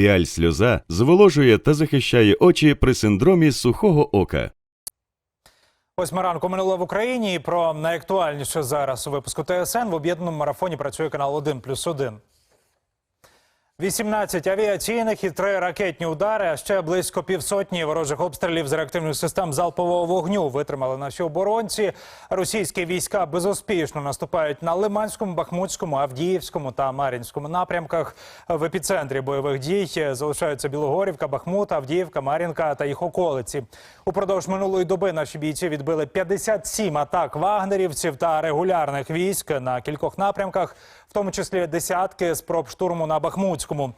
Піаль сльоза зволожує та захищає очі при синдромі сухого ока. Восьма ранку минуло в Україні. І про найактуальніше зараз у випуску ТСН в об'єднаному марафоні працює канал 1 плюс 1. 18 авіаційних і 3 ракетні удари, а ще близько півсотні ворожих обстрілів з реактивних систем залпового вогню витримали наші оборонці. Російські війська безуспішно наступають на Лиманському, Бахмутському, Авдіївському та Мар'їнському напрямках. В епіцентрі бойових дій залишаються Білогорівка, Бахмут, Авдіївка, Мар'їнка та їх околиці. Упродовж минулої доби наші бійці відбили 57 атак вагнерівців та регулярних військ на кількох напрямках, в тому числі десятки спроб штурму на Бахмутському.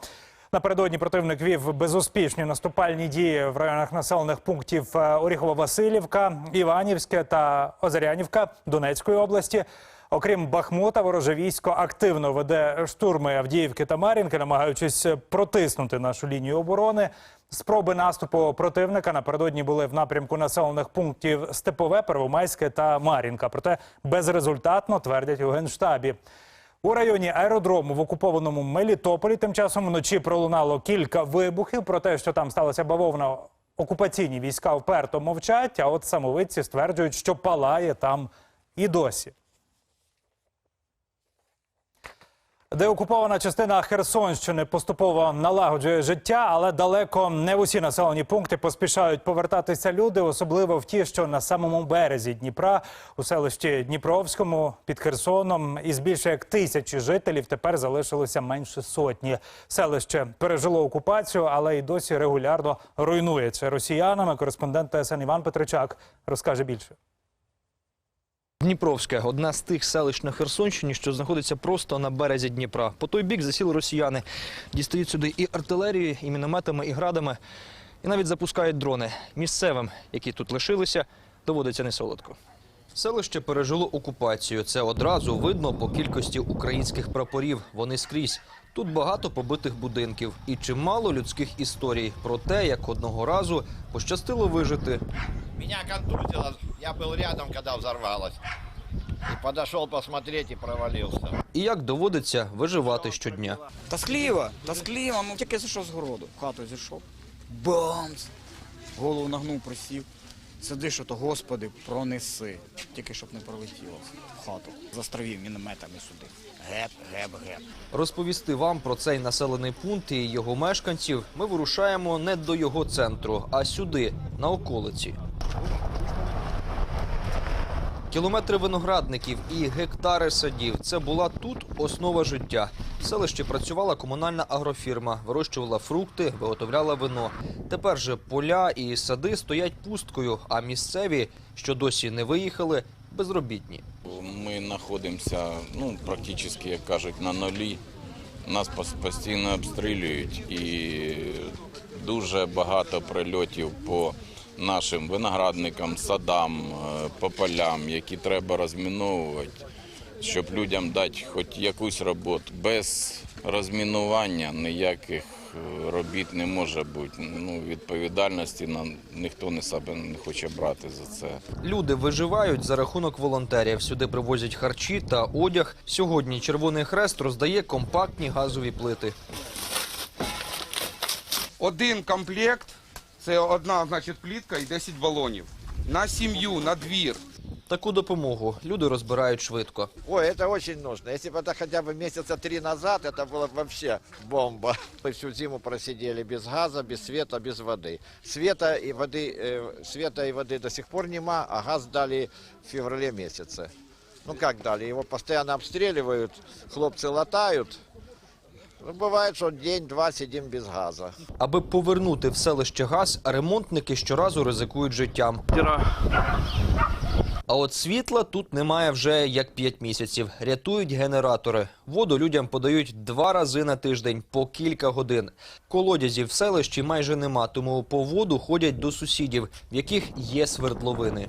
Напередодні противник вів безуспішні наступальні дії в районах населених пунктів е, Оріхово-Василівка, Іванівське та Озарянівка Донецької області. Окрім Бахмута, вороже військо активно веде штурми Авдіївки та Мар'їнки, намагаючись протиснути нашу лінію оборони. Спроби наступу противника напередодні були в напрямку населених пунктів Степове, Первомайське та Мар'їнка. Проте безрезультатно твердять у генштабі. У районі аеродрому в окупованому Мелітополі тим часом вночі пролунало кілька вибухів. Про те, що там сталася бавовна, окупаційні війська вперто мовчать. А от самовидці стверджують, що палає там і досі. Деокупована частина Херсонщини поступово налагоджує життя, але далеко не в усі населені пункти поспішають повертатися люди, особливо в ті, що на самому березі Дніпра, у селищі Дніпровському під Херсоном, із більше як тисячі жителів тепер залишилося менше сотні. Селище пережило окупацію, але й досі регулярно руйнується росіянами. Кореспондент ТСН Іван Петричак розкаже більше. Дніпровське одна з тих селищ на Херсонщині, що знаходиться просто на березі Дніпра. По той бік засіли росіяни. Дістають сюди і артилерію, і мінометами, і градами, і навіть запускають дрони. Місцевим, які тут лишилися, доводиться несолодко. Селище пережило окупацію. Це одразу видно по кількості українських прапорів. Вони скрізь. Тут багато побитих будинків і чимало людських історій про те, як одного разу пощастило вижити Меня контузило, я был рядом, когда взорвалось. И подошел посмотреть и провалился. і як доводиться виживати щодня. Тоскливо, тоскливо, ну тільки зайшов з городу. В хату зайшов. Бамс! Голову нагнув, присів. Сидиш, ото, господи, пронеси. Тільки щоб не пролетіло в хату. Застровів мінометами сюди. Геп, геп, геп. Розповісти вам про цей населений пункт і його мешканців ми вирушаємо не до його центру, а сюди, на околиці. Кілометри виноградників і гектари садів це була тут основа життя. В селищі працювала комунальна агрофірма, вирощувала фрукти, виготовляла вино. Тепер же поля і сади стоять пусткою, а місцеві, що досі не виїхали, безробітні. Ми знаходимося ну, практично, як кажуть, на нулі. Нас постійно обстрілюють і дуже багато прильотів по нашим виноградникам, садам, е, по полям, які треба розміновувати, щоб людям дати хоч якусь роботу. Без розмінування ніяких е, робіт не може бути. Ну, відповідальності на ніхто не себе не хоче брати за це. Люди виживають за рахунок волонтерів. Сюди привозять харчі та одяг. Сьогодні Червоний Хрест роздає компактні газові плити. Один комплект це одна значить, плітка і 10 балонів. На сім'ю, на двір. Таку допомогу люди розбирають швидко. Ой, это очень нужно. Если бы это хотя бы месяца три назад, это было бы вообще бомба. Мы всю зиму просидели без газа, без света, без воды. Света и воды, э, света и воды до сих пор нема, а газ дали в феврале месяце. Ну как дали? Его постоянно обстреливают, хлопцы латают. Ну, бывает, что день-два сидим без газа. Аби повернути в селище газ, ремонтники щоразу ризикують життям. А от світла тут немає вже як 5 місяців. Рятують генератори. Воду людям подають два рази на тиждень по кілька годин. Колодязів в селищі майже нема, тому по воду ходять до сусідів, в яких є свердловини.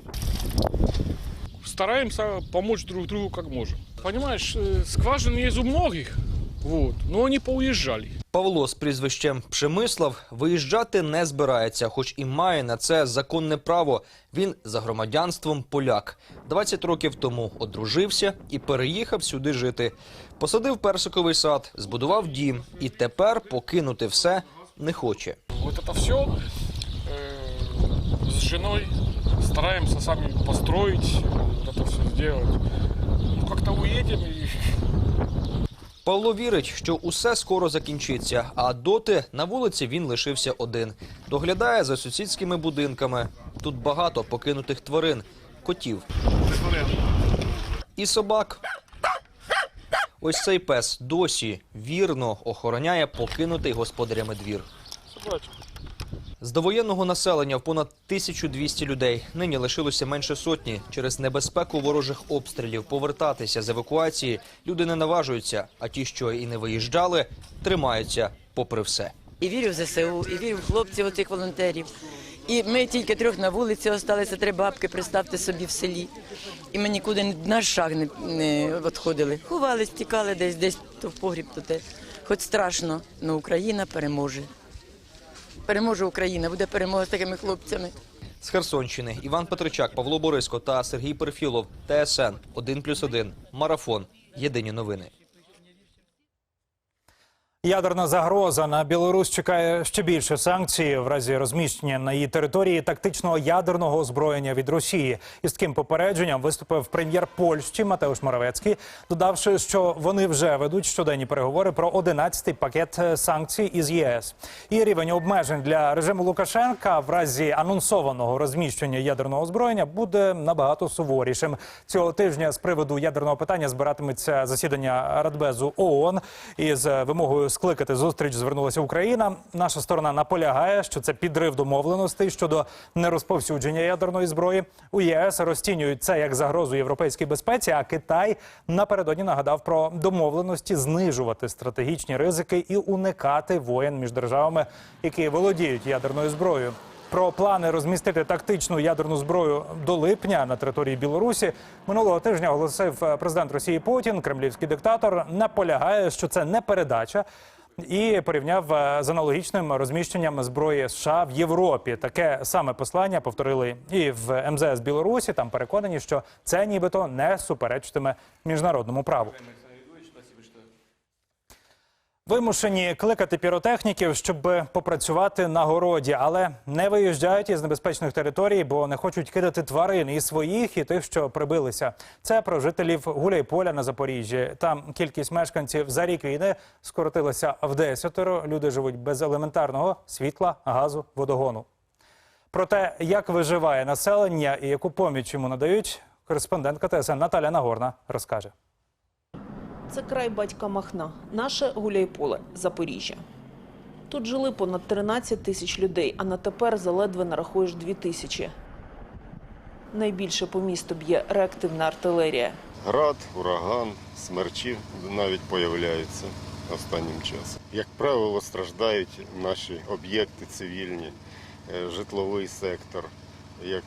стараемся помочь друг другу как можем. Понимаешь, э, скважины есть у многих, вот, но они поуезжали. Павло з прізвищем Пшемислав виїжджати не збирається, хоч і має на це законне право. Він за громадянством поляк. 20 років тому одружився і переїхав сюди жити. Посадив персиковий сад, збудував дім і тепер покинути все не хоче. Вот это все с женой стараемся сами построить, вот это все сделать. Ну, как-то уедем и Павло вірить, що усе скоро закінчиться, а доти на вулиці він лишився один. Доглядає за сусідськими будинками. Тут багато покинутих тварин, котів. І собак. Ось цей пес досі вірно охороняє покинутий господарями двір. собачка. З довоєнного населення в понад 1200 людей нині лишилося менше сотні. Через небезпеку ворожих обстрілів повертатися з евакуації люди не наважуються, а ті, що і не виїжджали, тримаються попри все. І вірю в ЗСУ, і вірю в хлопців, оцих волонтерів. І ми тільки трьох на вулиці залишилися три бабки, представте собі в селі. І ми нікуди ні на шаг не, не відходили. Ховались, тікали десь, десь то в погріб, то те. Хоч страшно, але Україна переможе. Переможе Україна, буде перемога з такими хлопцями. З Херсонщини Іван Петричак, Павло Бориско та Сергій Перфілов. ТСН 1+,1. Марафон. Єдині новини. Ядерна загроза на Білорусь чекає ще більше санкцій в разі розміщення на її території тактичного ядерного озброєння від Росії. Із таким попередженням виступив прем'єр Польщі Матеуш Моравецький, додавши, що вони вже ведуть щоденні переговори про 11-й пакет е, санкцій із ЄС. І рівень обмежень для режиму Лукашенка в разі анонсованого розміщення ядерного озброєння буде набагато суворішим. Цього тижня з приводу ядерного питання збиратиметься засідання Радбезу ООН із вимогою скликати зустріч. Звернулася Україна. Наша сторона наполягає, що це підрив домовленостей щодо нерозповсюдження ядерної зброї. У ЄС розцінюють це як загрозу європейській безпеці. А Китай напередодні нагадав про домовленості знижувати стратегічні ризики і уникати воєн між державами, які володіють ядерною зброєю. Про плани розмістити тактичну ядерну зброю до липня на території Білорусі минулого тижня оголосив е, президент Росії Путін. Кремлівський диктатор наполягає, що це не передача. І порівняв е, з аналогічним розміщенням зброї США в Європі. Таке саме послання повторили і в МЗС Білорусі. Там переконані, що це нібито не суперечитиме міжнародному праву. Вимушені кликати піротехніків, щоб попрацювати на городі, але не виїжджають із небезпечних територій, бо не хочуть кидати тварин і своїх, і тих, що прибилися. Це про жителів Гуляйполя на Запоріжжі. Там кількість мешканців за рік війни скоротилася в десятеро. Люди живуть без елементарного світла, газу, водогону. Про те, як виживає населення і яку поміч йому надають, кореспондентка ТСН Наталя Нагорна розкаже. Це край батька Махна, наше Гуляйполе, Запоріжжя. Тут жили понад 13 тисяч людей, а на тепер заледве нарахуєш 2 тисячі. Найбільше по місту б'є реактивна артилерія. Град, ураган, смерчі навіть появляються останнім часом. Як правило, страждають наші об'єкти цивільні, е, житловий сектор. Як,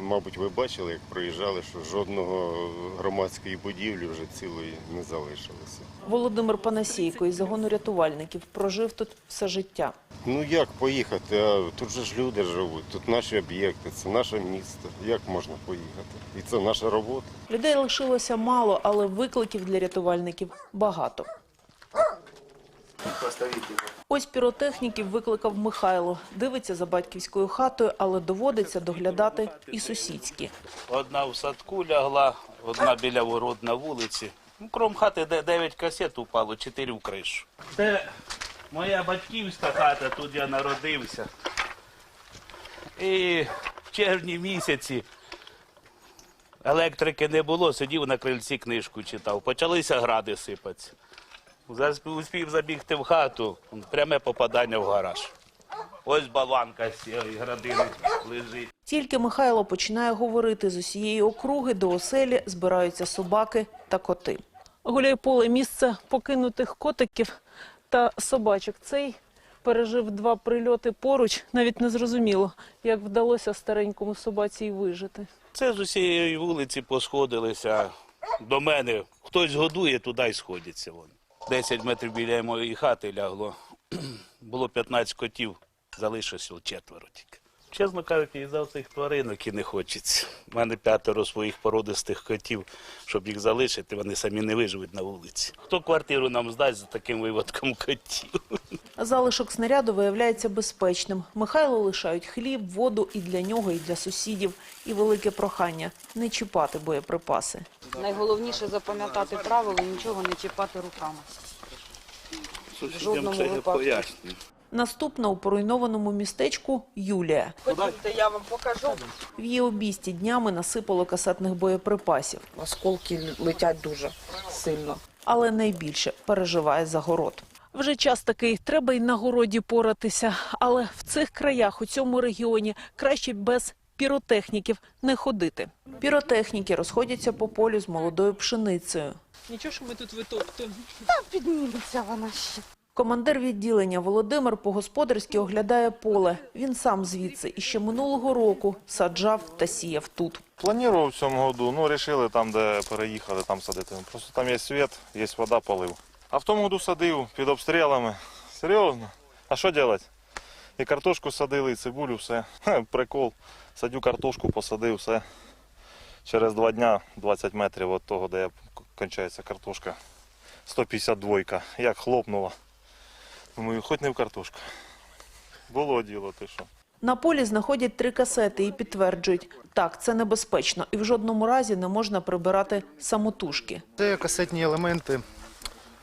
мабуть, ви бачили, як приїжджали, що жодного громадської будівлі вже цілої не залишилося. Володимир Панасійко із загону рятувальників прожив тут все життя. Ну як поїхати? А тут же ж люди живуть, тут наші об'єкти, це наше місто. Як можна поїхати? І це наша робота. Людей лишилося мало, але викликів для рятувальників багато. Ось піротехніків викликав Михайло. Дивиться за батьківською хатою, але доводиться доглядати і сусідські. Одна в садку лягла, одна біля ворот на вулиці. Ну, крім хати, де 9 касет упало, 4 в кришу. Це моя батьківська хата, тут я народився. І в червні місяці електрики не було, сидів на крильці книжку читав. Почалися гради сипатися. Зас- Успів забігти в хату, пряме попадання в гараж. Ось баланка з цієї градини лежить. Тільки Михайло починає говорити з усієї округи до оселі збираються собаки та коти. Гуляйполе – місце покинутих котиків та собачок. Цей пережив два прильоти поруч. Навіть не зрозуміло, як вдалося старенькому собаці й вижити. Це з усієї вулиці посходилися до мене. Хтось годує, туди й сходяться. Вон. 10 метрів біля моєї хати лягло. Було 15 котів, залишилося четверо тільки. Чесно кажучи, і за цих тваринок і не хочеться. У мене п'ятеро своїх породистих котів, щоб їх залишити, вони самі не виживуть на вулиці. Хто квартиру нам здасть за таким виводком котів? Залишок снаряду виявляється безпечним. Михайло лишають хліб, воду і для нього, і для сусідів. І велике прохання – не чіпати боєприпаси. Найголовніше запам'ятати правило нічого не чіпати руками. Сусідям це я випадку. Наступна у поруйнованому містечку Юлія. Ходіть, я вам покажу. В її обійсті днями насипало касетних боєприпасів. Осколки летять дуже сильно. але найбільше переживає за город. Вже час такий, треба й на городі поратися. Але в цих краях, у цьому регіоні, краще без піротехніків не ходити. Піротехніки розходяться по полю з молодою пшеницею. Нічого, що ми тут витоптуємо. Підніметься вона ще. Командир відділення Володимир по-господарськи оглядає поле. Він сам звідси і ще минулого року саджав та сіяв тут. Планував в цьому году, ну рішили там, де переїхали, там садити. Просто там є світ, є вода, полив. А в тому году садив під обстрілами. Серйозно. А що робити? І картошку садили, і цибулю, все. Ха, прикол. Садю картошку, посадив, все. Через два дня 20 метрів від того, де кончається картошка. 152. Як хлопнула. Думаю, хоч не в картошку. Було діло, ти що. На полі знаходять три касети і підтверджують, так, це небезпечно і в жодному разі не можна прибирати самотужки. Це касетні елементи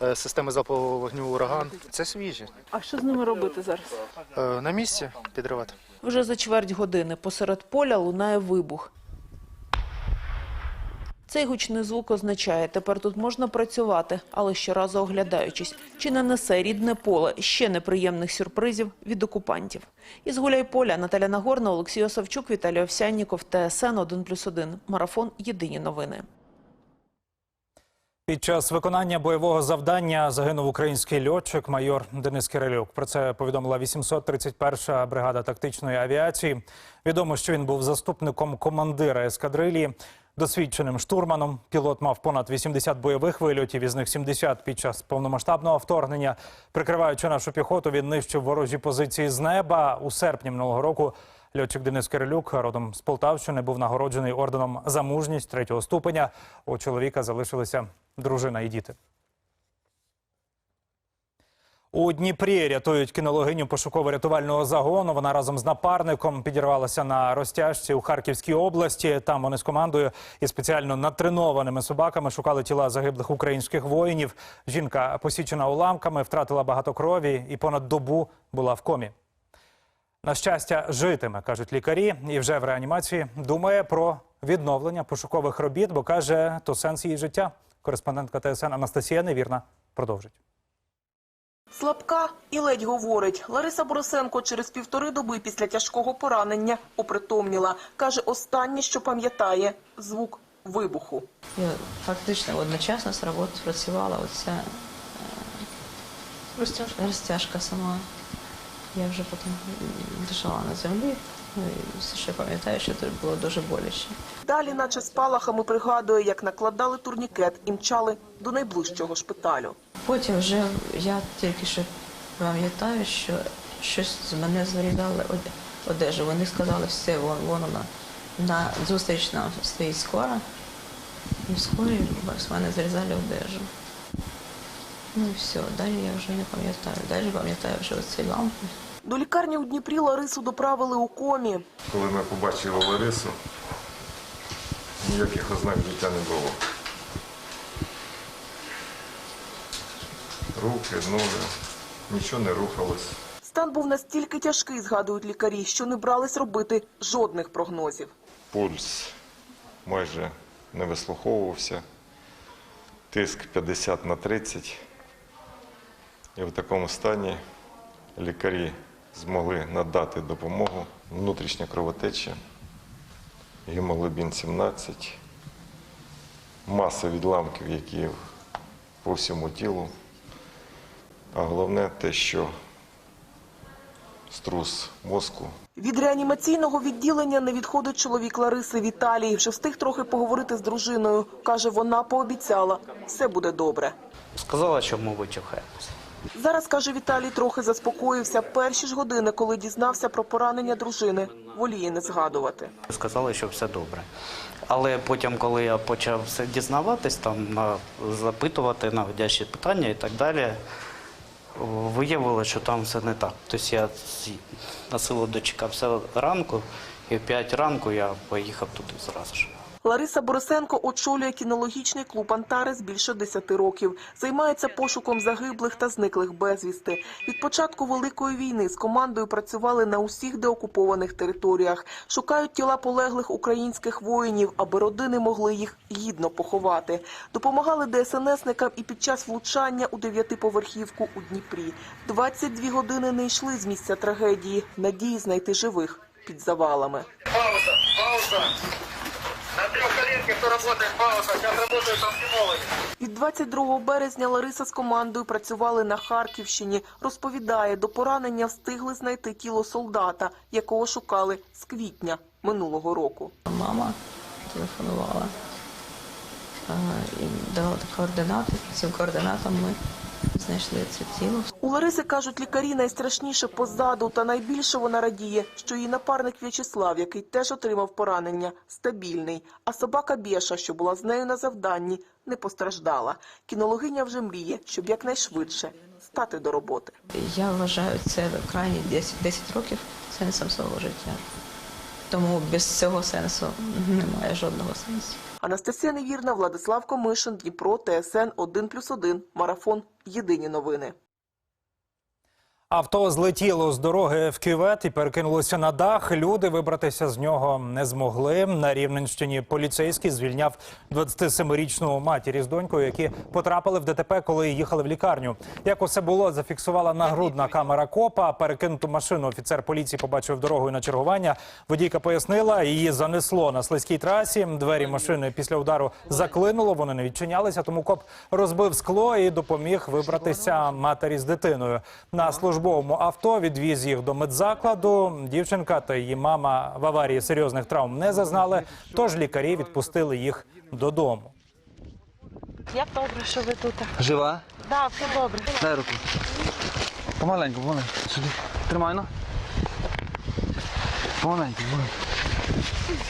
е, системи залпового вогню ураган. Це свіжі. А що з ними робити зараз? Е, На місці підривати. Вже за чверть години посеред поля лунає вибух. Цей гучний звук означає, тепер тут можна працювати, але щоразу оглядаючись, чи не несе рідне поле ще неприємних сюрпризів від окупантів. Із Гуляйполя Наталя Нагорна, Олексій Осавчук, Віталій Овсянніков, ТСН 1+,1. Марафон. Єдині новини. Під час виконання бойового завдання загинув український льотчик майор Денис Кирилюк. Про це повідомила 831-ша бригада тактичної авіації. Відомо, що він був заступником командира ескадрилії, досвідченим штурманом. Пілот мав понад 80 бойових вильотів, із них 70 під час повномасштабного вторгнення. Прикриваючи нашу піхоту, він нищив ворожі позиції з неба. У серпні минулого року льотчик Денис Кирилюк, родом з Полтавщини, був нагороджений орденом за мужність третього ступеня. У чоловіка залишилися дружина і діти. У Дніпрі рятують кінологиню пошуково-рятувального загону. Вона разом з напарником підірвалася на розтяжці у Харківській області. Там вони з командою і спеціально натренованими собаками шукали тіла загиблих українських воїнів. Жінка посічена уламками, втратила багато крові і понад добу була в комі. На щастя, житиме, кажуть лікарі, і вже в реанімації думає про відновлення пошукових робіт, бо каже, то сенс її життя. Кореспондентка ТСН Анастасія Невірна продовжить. Слабка і ледь говорить. Лариса Борисенко через півтори доби після тяжкого поранення опритомніла. Каже, останнє, що пам'ятає – звук вибуху. Я фактично одночасно з роботи працювала оця розтяжка. розтяжка сама. Я вже потім лежала на землі. Ну, що я пам'ятаю, що це було дуже боляче. Далі, наче спалахами, пригадує, як накладали турнікет і мчали до найближчого шпиталю. Потім вже я тільки що пам'ятаю, що щось з мене зарізали оде- одежу. Вони сказали, все, вон, вон вона. На зустріч нам стоїть скора. І в з мене зарізали одежу. Ну і все, далі я вже не пам'ятаю. Далі пам'ятаю, що оці лампи. До лікарні у Дніпрі Ларису доправили у комі. Коли ми побачили Ларису, ніяких ознак життя не було. Руки, ноги, нічого не рухалось. Стан був настільки тяжкий, згадують лікарі, що не брались робити жодних прогнозів. Пульс майже не вислуховувався, тиск 50 на 30. І в такому стані лікарі змогли надати допомогу. Внутрішня кровотеча, гемоглобін 17, маса відламків, які по всьому тілу. А головне те, що струс мозку Від реанімаційного відділення не відходить чоловік Лариси Віталій. Вже встиг трохи поговорити з дружиною. Каже, вона пообіцяла, все буде добре. Сказала, що ми вичухаємося. Зараз, каже Віталій, трохи заспокоївся. Перші ж години, коли дізнався про поранення дружини, воліє не згадувати. Сказали, що все добре. Але потім, коли я почав все дізнаватись, там на запитувати наводящі питання і так далі, виявилося, що там все не так. Тобто я на силу дочекався ранку, і в 5 ранку я поїхав туди зразу ж. Лариса Борисенко очолює кінологічний клуб «Антарес» більше 10 років. Займається пошуком загиблих та зниклих безвісти. Від початку Великої війни з командою працювали на усіх деокупованих територіях. Шукають тіла полеглих українських воїнів, аби родини могли їх гідно поховати. Допомагали ДСНСникам і під час влучання у дев'ятиповерхівку у Дніпрі. 22 години не йшли з місця трагедії. Надії знайти живих під завалами. Пауза, пауза. Трехколенке, кто работает, пауза. Сейчас работают оптимологи. Від 22 березня Лариса з командою працювали на Харківщині. Розповідає, до поранення встигли знайти тіло солдата, якого шукали з квітня минулого року. Мама телефонувала а, і дала координати. Цим координатам ми знайшли це тіло. У Лариси, кажуть лікарі, найстрашніше позаду, та найбільше вона радіє, що її напарник В'ячеслав, який теж отримав поранення, стабільний. А собака Бєша, що була з нею на завданні, не постраждала. Кінологиня вже мріє, щоб якнайшвидше стати до роботи. Я вважаю це крайні 10, 10 років сенсом свого життя. Тому без цього сенсу немає жодного сенсу. Анастасія Невірна, Владислав Комишин, Дніпро, ТСН 1+,1, Марафон. Єдині новини. Авто злетіло з дороги в кювет і перекинулося на дах. Люди вибратися з нього не змогли. На Рівненщині поліцейський звільняв 27-річну матір із донькою, які потрапили в ДТП, коли їхали в лікарню. Як усе було, зафіксувала нагрудна камера копа. Перекинуту машину офіцер поліції побачив дорогою на чергування. Водійка пояснила, її занесло на слизькій трасі. Двері машини після удару заклинуло. Вони не відчинялися. Тому коп розбив скло і допоміг вибратися матері з дитиною. На службовому авто відвіз їх до медзакладу. Дівчинка та її мама в аварії серйозних травм не зазнали. Тож лікарі відпустили їх додому. Як добре, що ви тут. Жива? Да, все добре. Дай руку. Помаленьку, помаленьку. Сюди. Тримай, ну. Помаленьку, помаленьку.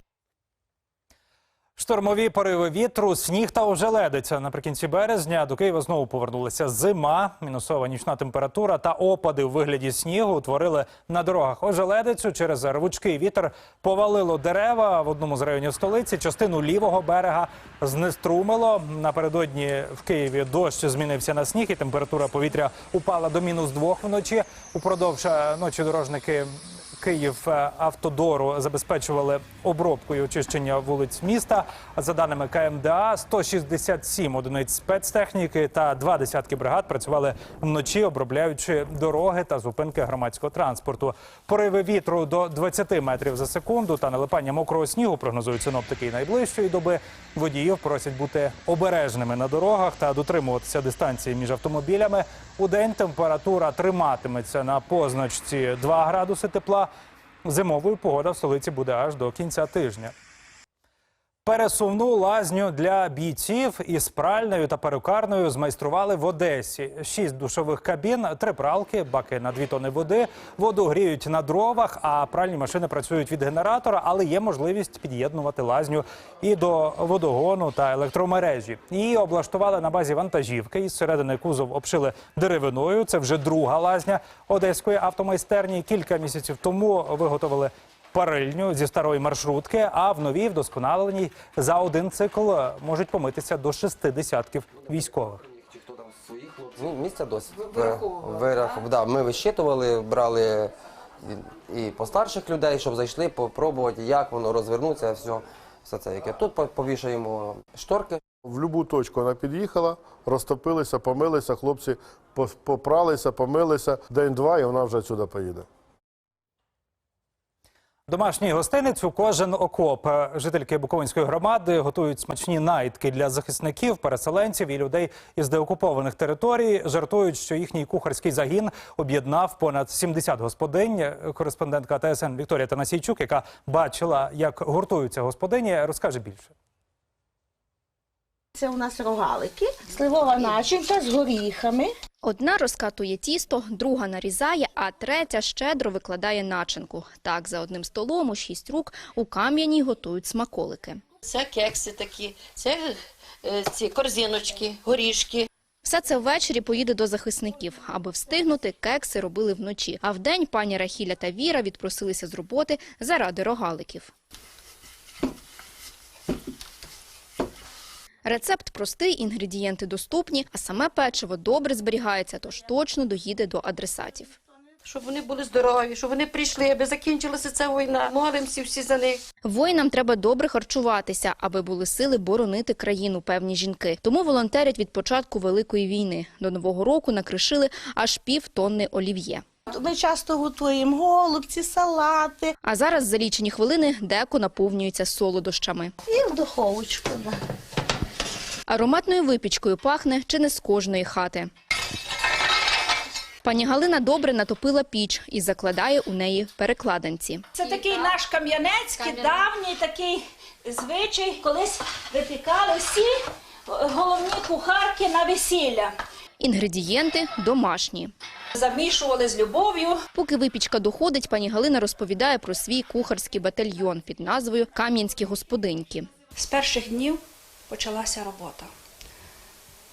Штормові пориви вітру, сніг та ожеледиця. Наприкінці березня до Києва знову повернулася зима. Мінусова нічна температура та опади у вигляді снігу утворили на дорогах ожеледицю. Через рвучкий вітер повалило дерева в одному з районів столиці. Частину лівого берега знеструмило. Напередодні в Києві дощ змінився на сніг, і температура повітря упала до мінус двох вночі. Упродовж е, ночі дорожники. Київ е, автодору забезпечували обробку і очищення вулиць міста. За даними КМДА, 167 одиниць спецтехніки та два десятки бригад працювали вночі, обробляючи дороги та зупинки громадського транспорту. Пориви вітру до 20 метрів за секунду та налипання мокрого снігу прогнозують синоптики і найближчої доби. Водіїв просять бути обережними на дорогах та дотримуватися дистанції між автомобілями. У день температура триматиметься на позначці 2 градуси тепла. Зимовою погода в столиці буде аж до кінця тижня. Пересувну лазню для бійців із пральною та перукарною змайстрували в Одесі. Шість душових кабін, три пралки, баки на дві тони води. Воду гріють на дровах, а пральні машини працюють від генератора, але є можливість під'єднувати лазню і до водогону та електромережі. Її облаштували на базі вантажівки. Із середини кузов обшили деревиною. Це вже друга лазня одеської автомайстерні. Кілька місяців тому виготовили парильню зі старої маршрутки, а в новій вдосконаленій за один цикл можуть помитися до шести десятків військових. Ну, місця досить. Вирахував. Да, ми вищитували, брали і, постарших людей, щоб зайшли, попробувати, як воно розвернуться, все, все це яке. Тут по- повішаємо шторки. В будь-яку точку вона під'їхала, розтопилися, помилися, хлопці попралися, помилися. День-два і вона вже сюди поїде. Домашній гостиниць у кожен окоп. Жительки Буковинської громади готують смачні наїдки для захисників, переселенців і людей із деокупованих територій. Жартують, що їхній кухарський загін об'єднав понад 70 господинь. Кореспондентка ТСН Вікторія Танасійчук, яка бачила, як гуртуються господині, розкаже більше. Це у нас рогалики, сливова начинка з горіхами. Одна розкатує тісто, друга нарізає, а третя щедро викладає начинку. Так, за одним столом у шість рук у Кам'яній готують смаколики. Це кекси такі, це е, ці корзиночки, горішки. Все це ввечері поїде до захисників. Аби встигнути, кекси робили вночі. А вдень пані Рахіля та Віра відпросилися з роботи заради рогаликів. Рецепт простий, інгредієнти доступні, а саме печиво добре зберігається, тож точно доїде до адресатів. Щоб вони були здорові, щоб вони прийшли, аби закінчилася ця війна. Молимося всі за них. Воїнам треба добре харчуватися, аби були сили боронити країну, певні жінки. Тому волонтерять від початку Великої війни. До Нового року накришили аж пів тонни олів'є. Ми часто готуємо голубці, салати. А зараз за лічені хвилини деко наповнюється солодощами. І в духовочку. Да. Ароматною випічкою пахне чи не з кожної хати. Пані Галина добре натопила піч і закладає у неї перекладинці. Це такий наш кам'янецький, давній такий звичай. Колись випікали всі головні кухарки на весілля. Інгредієнти домашні. Замішували з любов'ю. Поки випічка доходить, пані Галина розповідає про свій кухарський батальйон під назвою Кам'янські господиньки. З перших днів почалася робота.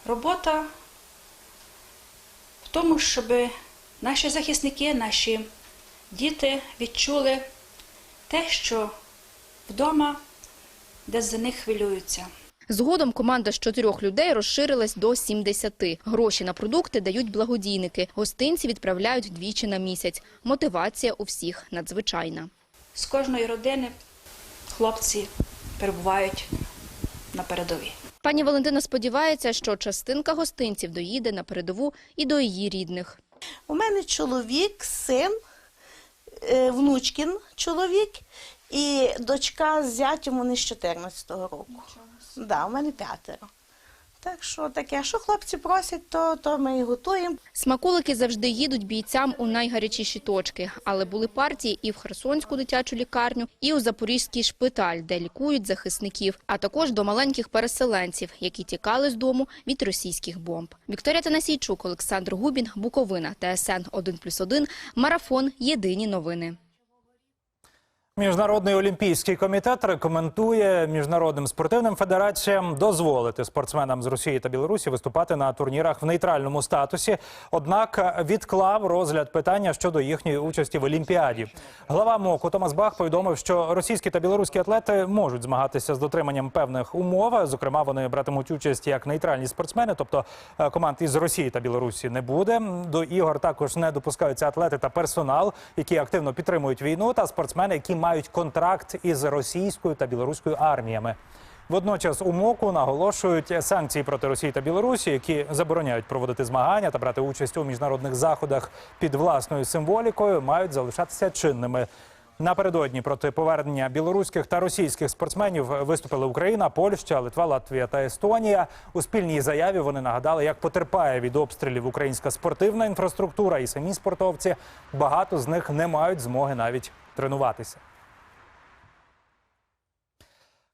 Робота в тому, щоб наші захисники, наші діти відчули те, що вдома десь за них хвилюються. Згодом команда з чотирьох людей розширилась до 70. Гроші на продукти дають благодійники. Гостинці відправляють двічі на місяць. Мотивація у всіх надзвичайна. З кожної родини хлопці перебувають на передові. Пані Валентина сподівається, що частинка гостинців доїде на передову і до її рідних. У мене чоловік, син, е, внучкін чоловік і дочка з зятем вони з 14-го року. Да, у мене п'ятеро. Так що таке, що хлопці просять, то, то ми і готуємо. Смаколики завжди їдуть бійцям у найгарячіші точки, але були партії і в Херсонську дитячу лікарню, і у Запорізький шпиталь, де лікують захисників, а також до маленьких переселенців, які тікали з дому від російських бомб. Вікторія Танасійчук, Олександр Губін, Буковина, ТСН 1+,1, Марафон. Єдині новини. Міжнародний олімпійський комітет рекомендує міжнародним спортивним федераціям дозволити спортсменам з Росії та Білорусі виступати на турнірах в нейтральному статусі. Однак відклав розгляд питання щодо їхньої участі в Олімпіаді. Глава МОКу Томас Бах повідомив, що російські та білоруські атлети можуть змагатися з дотриманням певних умов. Зокрема, вони братимуть участь як нейтральні спортсмени, тобто е, команд із Росії та Білорусі не буде. До ігор також не допускаються атлети та персонал, які активно підтримують війну, та спортсмени, які мають контракт із російською та білоруською арміями. Водночас у МОКу наголошують санкції проти Росії та Білорусі, які забороняють проводити змагання та брати участь у міжнародних заходах під власною символікою, мають залишатися чинними. Напередодні проти повернення білоруських та російських спортсменів виступили Україна, Польща, Литва, Латвія та Естонія. У спільній заяві вони нагадали, як потерпає від обстрілів українська спортивна інфраструктура і самі спортовці. Багато з них не мають змоги навіть тренуватися.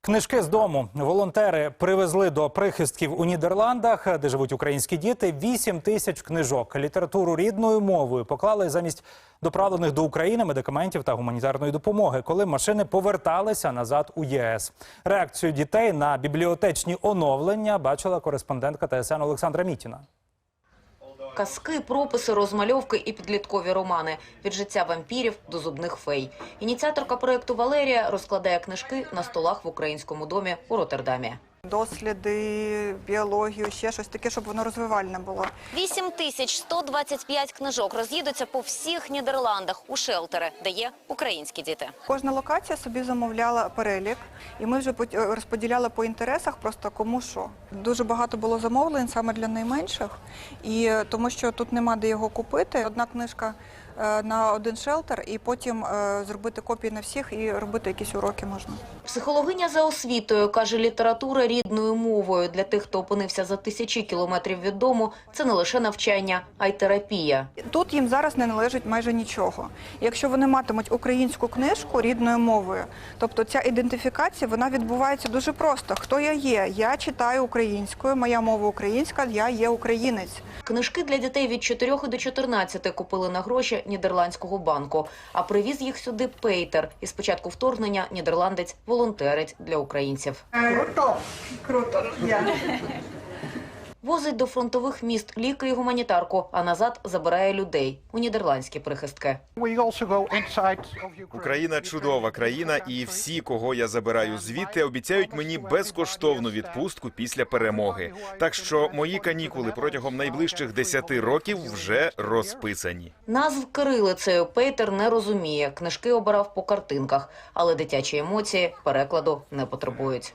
Книжки з дому волонтери привезли до прихистків у Нідерландах, де живуть українські діти. 8 тисяч книжок. Літературу рідною мовою поклали замість доправлених до України медикаментів та гуманітарної допомоги, коли машини поверталися назад у ЄС. Реакцію дітей на бібліотечні оновлення бачила кореспондентка ТСН Олександра Мітіна. Казки, прописи, розмальовки і підліткові романи від життя вампірів до зубних фей. Ініціаторка проекту Валерія розкладає книжки на столах в українському домі у Роттердамі. Досліди, біологію, ще щось таке, щоб воно розвивальне було. 8125 книжок роз'їдуться по всіх Нідерландах у шелтери, де є українські діти. Кожна локація собі замовляла перелік, і ми вже пот- е, розподіляли по інтересах, просто кому що. Дуже багато було замовлень саме для найменших, і е, тому що тут нема де його купити. Одна книжка на один шелтер і потім е, зробити копії на всіх і робити якісь уроки можна. Психологиня за освітою каже, література рідною мовою для тих, хто опинився за тисячі кілометрів від дому, це не лише навчання, а й терапія. Тут їм зараз не належить майже нічого. Якщо вони матимуть українську книжку рідною мовою, тобто ця ідентифікація вона відбувається дуже просто. Хто я є? Я читаю українською, моя мова українська, я є українець. Книжки для дітей від 4 до 14 купили на гроші нідерландського банку, а привіз їх сюди Пейтер. І з початку вторгнення нідерландець волонтерить для українців. Круто, круто. Возить до фронтових міст ліки і гуманітарку, а назад забирає людей у нідерландські прихистки. Україна чудова країна, і всі, кого я забираю звідти, обіцяють мені безкоштовну відпустку після перемоги. Так що мої канікули протягом найближчих 10 років вже розписані. Назв кирилицею Пейтер не розуміє. Книжки обирав по картинках, але дитячі емоції перекладу не потребують.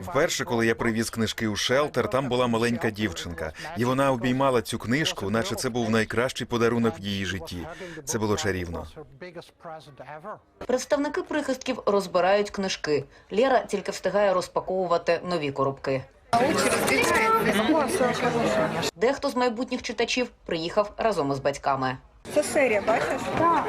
Вперше, коли я привіз книжки у шелтер, там була маленька дівчинка, і вона обіймала цю книжку, наче це був найкращий подарунок в її житті. Це було чарівно. Представники прихистків розбирають книжки. Лєра тільки встигає розпаковувати нові коробки. Дехто з майбутніх читачів приїхав разом із батьками. Це серія, бачиш? Так.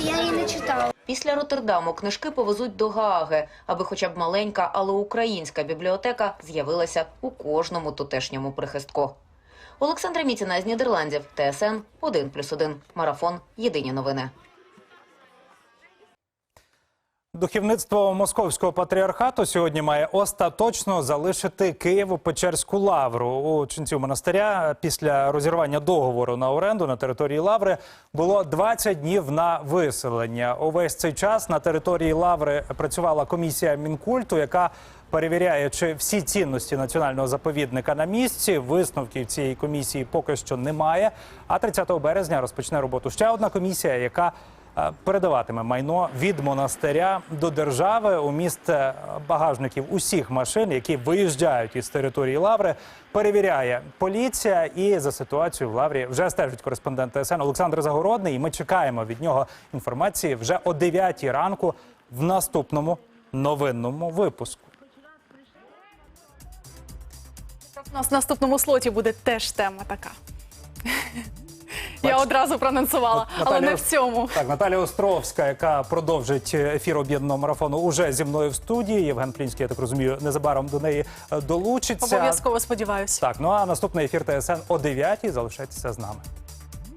Я її не читала. Після Роттердаму книжки повезуть до Гааги, аби хоча б маленька, але українська бібліотека з'явилася у кожному тутешньому прихистку. Олександра Міціна з Нідерландів, ТСН 1+,1, Марафон. Єдині новини. Духовництво Московського патріархату сьогодні має остаточно залишити Києво-Печерську лавру. У ченцю монастиря після розірвання договору на оренду на території лаври було 20 днів на виселення. Увесь цей час на території лаври працювала комісія мінкульту, яка перевіряє, чи всі цінності національного заповідника на місці. Висновків цієї комісії поки що немає. А 30 березня розпочне роботу ще одна комісія, яка передаватиме майно від монастиря до держави у міст е, багажників усіх машин, які виїжджають із території лаври. Перевіряє поліція і за ситуацією в лаврі вже стежить кореспондент ТСН Олександр Загородний. І ми чекаємо від нього інформації вже о 9 ранку в наступному новинному випуску. У нас в наступному слоті буде теж тема така. Я одразу проанонсувала, але не в цьому. Так, Наталія Островська, яка продовжить ефір об'єднаного марафону, уже зі мною в студії. Євген Плінський, я так розумію, незабаром до неї е, долучиться. Обов'язково сподіваюся. Так, ну а наступний ефір ТСН о 9 Залишайтеся з нами.